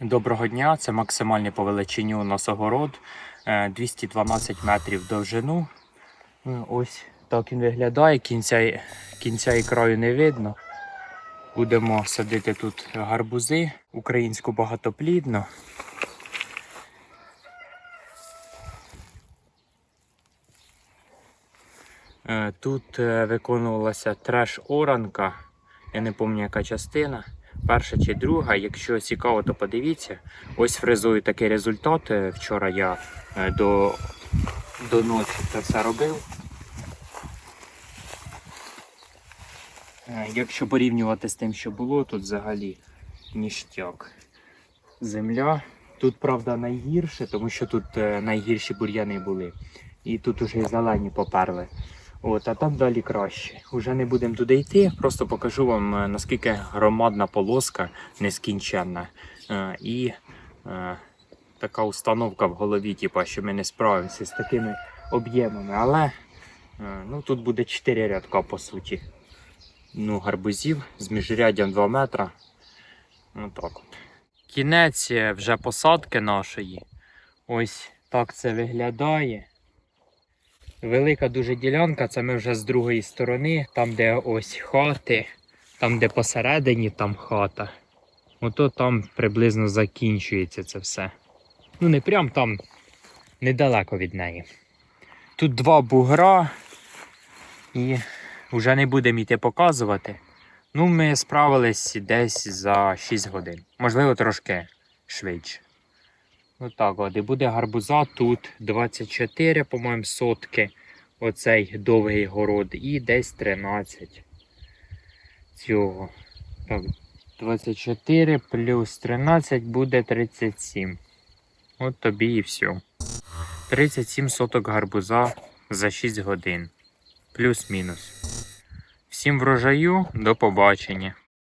Доброго дня, це максимальний по величині у нас огород. е, 212 метрів довжину. Е, Ось так він виглядає. Кінця, кінця і краю не видно. Будемо садити тут гарбузи, українську багатоплідну. Е, Тут е, виконувалася треш-оранка. Я не пам'ятаю, яка частина. Перша чи друга. Якщо цікаво, то подивіться. Ось фрезую такий результат. Е, Вчора я е, до, до ночі це все робив. Е, Якщо порівнювати з тим, що було, тут взагалі ніштяк. Земля. Тут, правда, найгірше, тому що тут найгірші бур'яни були. І тут уже і зелені поперли. От, а там далі краще. Уже не будемо туди йти, просто покажу вам, е, наскільки громадна полоска нескінченна. Е, І е, така установка в голові, типу, що ми не справимося з такими об'ємами. Але ну, тут буде 4 рядка по суті. Ну, гарбузів з міжряддям 2 метра. Ну так от. Кінець вже посадки нашої. Ось так це виглядає. Велика дуже ділянка, це ми вже з другої сторони, там, де ось хати, там, де посередині там хата. Ото там приблизно закінчується це все. Ну, не прям там недалеко від неї. Тут два бугра, і вже не будемо йти показувати. Ну, ми справились десь за 6 годин. Можливо, трошки швидше. Отак от. І буде гарбуза тут 24, по-моєму, сотки. Оцей довгий город. І десь 13 цього. Так, 24 плюс 13 буде 37. От тобі і все. 37 соток гарбуза за 6 годин. Плюс-мінус. Всім врожаю, до побачення.